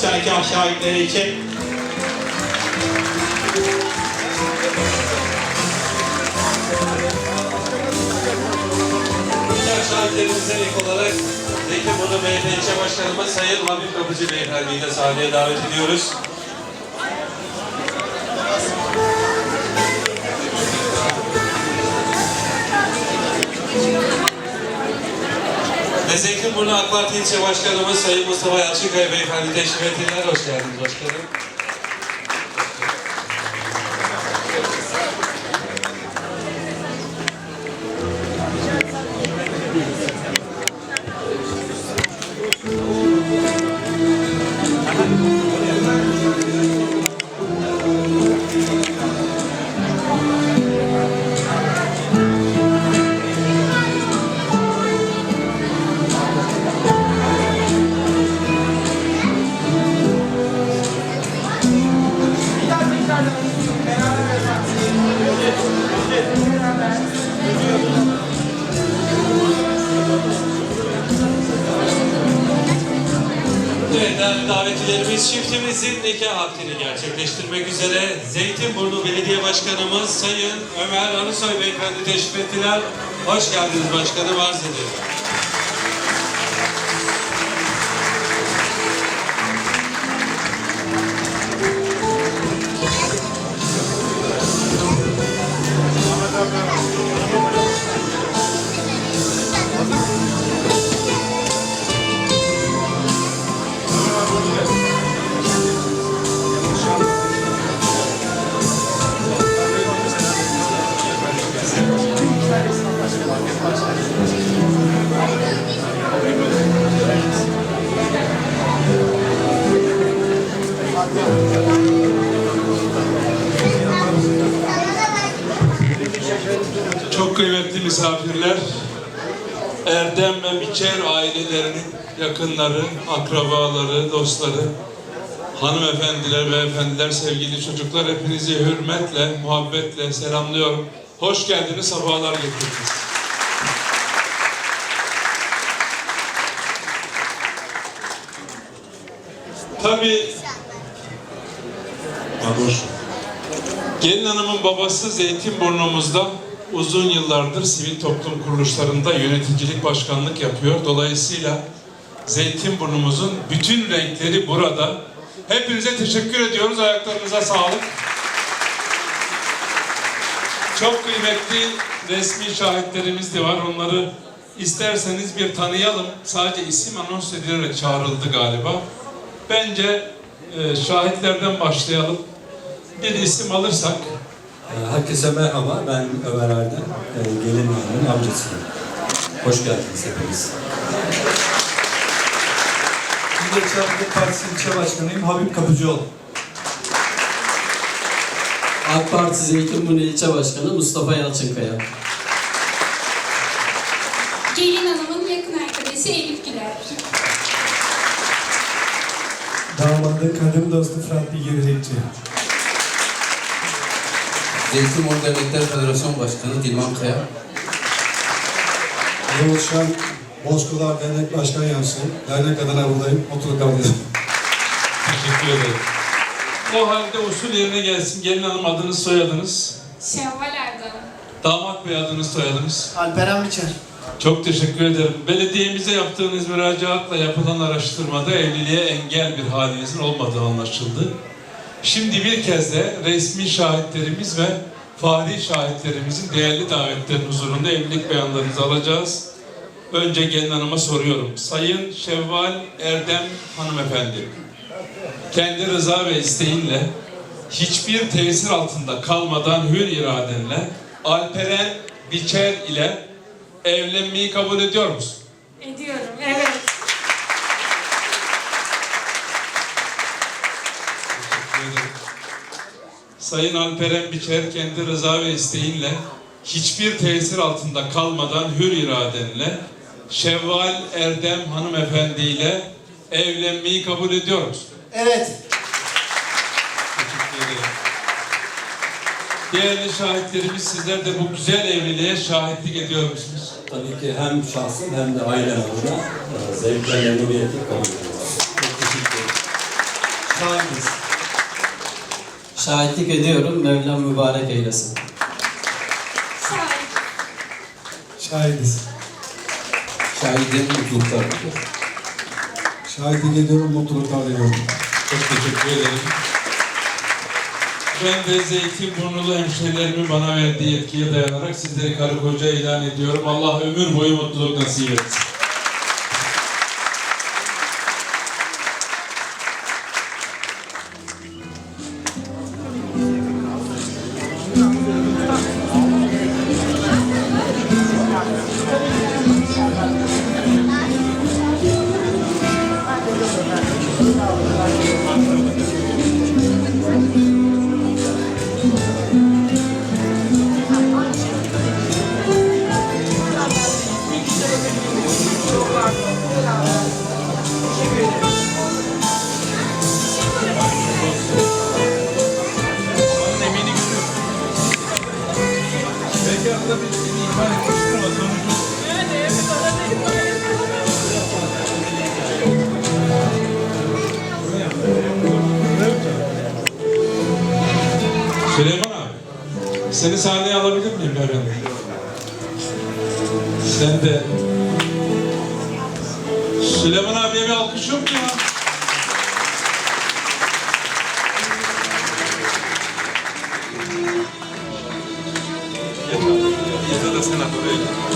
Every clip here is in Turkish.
ihsanekah şahitleri için şahitlerimize ilk olarak Zeytinburnu Belediye İlçe Başkanımız Sayın Habib Kapıcı Beyefendi'yi de sahneye davet ediyoruz. Ve Zeytinburnu AK Parti İlçe Başkanımız Sayın Mustafa Yalçınkaya Beyefendi teşrif ettiler. Hoş geldiniz başkanım. Değerli davetlilerimiz çiftimizin nikah akdini gerçekleştirmek üzere Zeytinburnu Belediye Başkanımız Sayın Ömer Arısoy Beyefendi teşrif ettiler. Hoş geldiniz başkanım arz ederim. Misafirler, Erdem ve Biçer ailelerinin yakınları, akrabaları, dostları, hanımefendiler, beyefendiler, sevgili çocuklar hepinizi hürmetle, muhabbetle selamlıyorum. Hoş geldiniz, sefalar getirdiniz. Tabii Gelin hanımın babası Zeytinburnumuzda uzun yıllardır sivil toplum kuruluşlarında yöneticilik başkanlık yapıyor. Dolayısıyla Zeytinburnumuzun bütün renkleri burada. Hepinize teşekkür ediyoruz. Ayaklarınıza sağlık. Çok kıymetli resmi şahitlerimiz de var. Onları isterseniz bir tanıyalım. Sadece isim anons edilerek çağrıldı galiba. Bence e, şahitlerden başlayalım. Bir isim alırsak Herkese merhaba, ben Ömer Erdem, Ee, gelin hanımın amcasıyım. Hoş geldiniz hepiniz. Milliyetçi Hareket Partisi ilçe başkanıyım Habib Kapıcıoğlu. AK Parti Zeytinburnu İlçe Başkanı Mustafa Yalçınkaya. Gelin Hanım'ın yakın arkadaşı Elif Güler. Damadı kadın dostu Fırat Bilge Yürekçi. Zeytinburnu Dernekler Federasyon Başkanı Dilman Kaya. Yavuz Şen, Bozkırlar Dernek Başkanı Yansın. Dernek adına buradayım. Oturup kabul edin. Teşekkür ederim. O halde usul yerine gelsin. Gelin hanım adınız, soyadınız. Şevval Erdem. Damat bey adınız, soyadınız. Alperen Biçer. Çok teşekkür ederim. Belediyemize yaptığınız müracaatla yapılan araştırmada evliliğe engel bir halinizin olmadığı anlaşıldı. Şimdi bir kez de resmi şahitlerimiz ve fahri şahitlerimizin değerli davetlerin huzurunda evlilik beyanlarınızı alacağız. Önce gelin hanıma soruyorum. Sayın Şevval Erdem hanımefendi, kendi rıza ve isteğinle hiçbir tesir altında kalmadan hür iradenle Alperen Biçer ile evlenmeyi kabul ediyor musun? Ediyorum, evet. Teşekkür ederim. Sayın Alperen Biçer kendi rıza ve isteğinle hiçbir tesir altında kalmadan hür iradenle Şevval Erdem hanımefendi ile evlenmeyi kabul ediyor musun? Evet. Değerli şahitlerimiz sizler de bu güzel evliliğe şahitlik ediyor musunuz? Tabii ki hem şahsım hem de ailem adına e, zevkle memnuniyetle kabul ediyorum. Çok teşekkür ederim. Sahibiz. Şahitlik ediyorum. Mevlam mübarek eylesin. Şahit. Şahidiz. Şahidim mutluluklar diliyorum. Şahitlik ediyorum, mutluluklar diliyorum. Çok teşekkür ederim. Ben de Zeytinburnulu hemşehrilerimin bana verdiği yetkiye dayanarak sizleri karı koca ilan ediyorum. Allah ömür boyu mutluluk nasip etsin. Sonucu Süleyman abi, seni sahneye alabilir miyim efendim? Sen de... Süleyman abiye bir alkış yok mu ya? Yeter de sen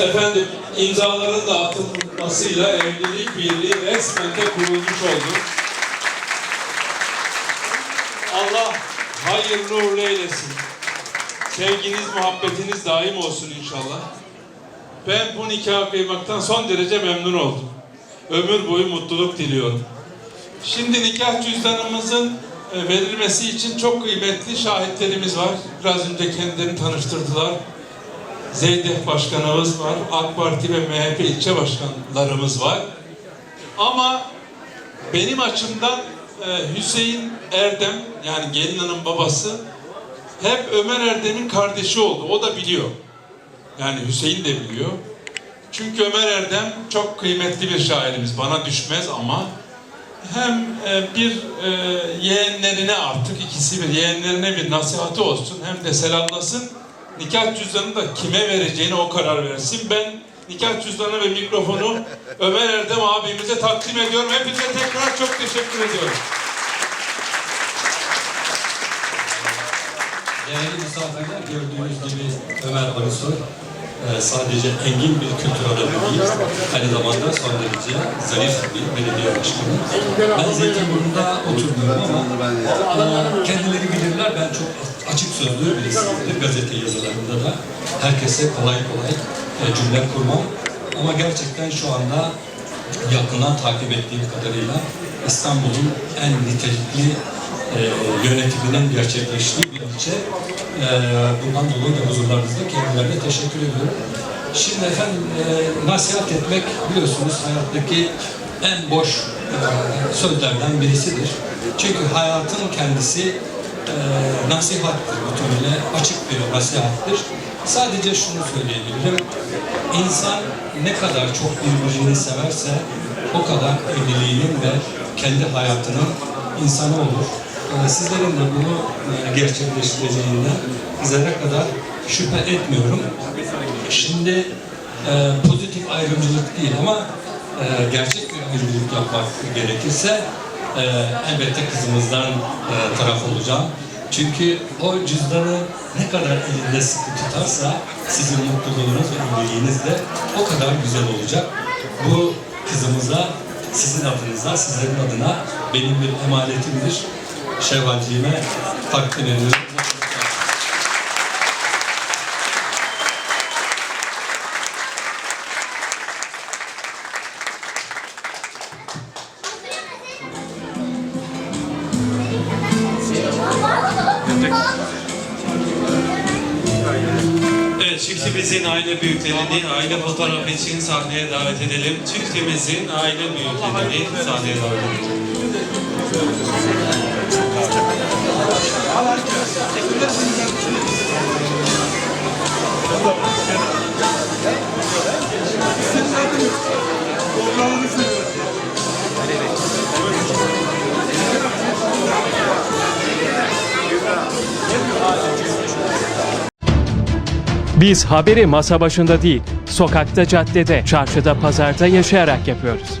Efendim imzaların dağıtılmasıyla evlilik birliği resmen de kurulmuş oldu. Allah hayırlı uğurlu eylesin. Sevginiz, muhabbetiniz daim olsun inşallah. Ben bu nikah kıymaktan son derece memnun oldum. Ömür boyu mutluluk diliyorum. Şimdi nikah cüzdanımızın e, verilmesi için çok kıymetli şahitlerimiz var. Biraz önce kendilerini tanıştırdılar. Zeydeh Başkanımız var, AK Parti ve MHP ilçe başkanlarımız var. Ama benim açımdan e, Hüseyin Erdem, yani gelin hanım babası, hep Ömer Erdem'in kardeşi oldu. O da biliyor. Yani Hüseyin de biliyor. Çünkü Ömer Erdem çok kıymetli bir şairimiz. Bana düşmez ama hem e, bir e, yeğenlerine artık ikisi bir yeğenlerine bir nasihatı olsun hem de selamlasın. Nikah cüzdanını da kime vereceğine o karar versin. Ben nikah cüzdanı ve mikrofonu Ömer Erdem abimize takdim ediyorum. Hepinize tekrar çok teşekkür ediyorum. Değerli misafirler gördüğünüz gibi Ömer Arısoy e, sadece engin bir kültür adamı değil, aynı zamanda son derece zarif bir belediye başkanı. Ben Zeytinburnu'nda oturmuyorum ama kendileri bilirler ben çok açık sözlü birisiyimdir. Gazete yazılarında da herkese kolay kolay e, cümle kurmam. Ama gerçekten şu anda yakından takip ettiğim kadarıyla İstanbul'un en nitelikli e, yönetiminin gerçekleştiği bir ilçe. E, bundan dolayı da huzurlarınızda kendilerine teşekkür ediyorum. Şimdi efendim e, nasihat etmek biliyorsunuz hayattaki en boş e, sözlerden birisidir. Çünkü hayatın kendisi e, nasihattir, bütünüyle açık bir nasihattir. Sadece şunu söyleyebilirim. İnsan ne kadar çok birbirini severse o kadar evliliğinin ve kendi hayatının insanı olur. Ee, Sizlerin de bunu e, gerçekleştireceğinden zerre kadar şüphe etmiyorum. Şimdi e, pozitif ayrımcılık değil ama e, gerçek bir ayrımcılık yapmak gerekirse elbette kızımızdan taraf olacağım. Çünkü o cüzdanı ne kadar elinde sıkı tutarsa sizin mutluluğunuz ve evliliğiniz de o kadar güzel olacak. Bu kızımıza sizin adınıza, sizlerin adına benim bir emanetimdir. Şevvalciğime takdim ediyorum. Evet, çiftimizin aile büyüklerini aile fotoğrafı için sahneye davet edelim. Çiftimizin aile büyüklerini sahneye davet edelim. Biz haberi masa başında değil, sokakta, caddede, çarşıda, pazarda yaşayarak yapıyoruz.